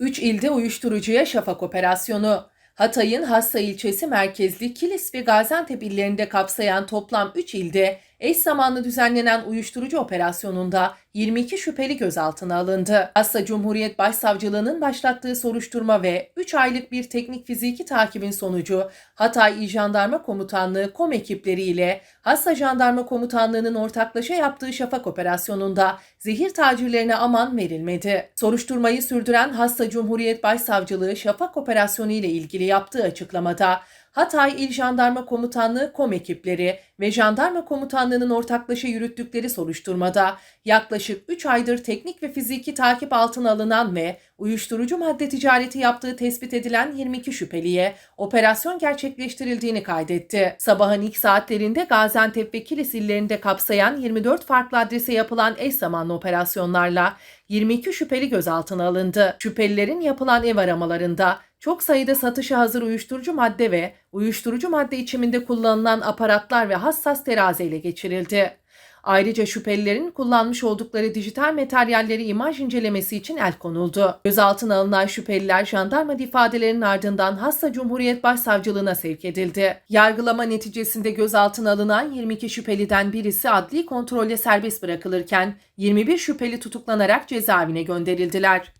3 ilde uyuşturucuya şafak operasyonu. Hatay'ın Hassa ilçesi merkezli Kilis ve Gaziantep illerinde kapsayan toplam 3 ilde eş zamanlı düzenlenen uyuşturucu operasyonunda 22 şüpheli gözaltına alındı. Hassa Cumhuriyet Başsavcılığı'nın başlattığı soruşturma ve 3 aylık bir teknik fiziki takibin sonucu Hatay İl Jandarma Komutanlığı KOM ekipleri ile Hassa Jandarma Komutanlığı'nın ortaklaşa yaptığı şafak operasyonunda zehir tacirlerine aman verilmedi. Soruşturmayı sürdüren Hassa Cumhuriyet Başsavcılığı şafak operasyonu ile ilgili yaptığı açıklamada Hatay İl Jandarma Komutanlığı KOM ekipleri ve Jandarma Komutanlığı'nın ortaklaşa yürüttükleri soruşturmada yaklaşık 3 aydır teknik ve fiziki takip altına alınan ve uyuşturucu madde ticareti yaptığı tespit edilen 22 şüpheliye operasyon gerçekleştirildiğini kaydetti. Sabahın ilk saatlerinde Gaziantep ve Kilis illerinde kapsayan 24 farklı adrese yapılan eş zamanlı operasyonlarla 22 şüpheli gözaltına alındı. Şüphelilerin yapılan ev aramalarında çok sayıda satışa hazır uyuşturucu madde ve uyuşturucu madde içiminde kullanılan aparatlar ve hassas terazi ele geçirildi. Ayrıca şüphelilerin kullanmış oldukları dijital materyalleri imaj incelemesi için el konuldu. Gözaltına alınan şüpheliler jandarma ifadelerinin ardından Hassa Cumhuriyet Başsavcılığına sevk edildi. Yargılama neticesinde gözaltına alınan 22 şüpheliden birisi adli kontrolle serbest bırakılırken 21 şüpheli tutuklanarak cezaevine gönderildiler.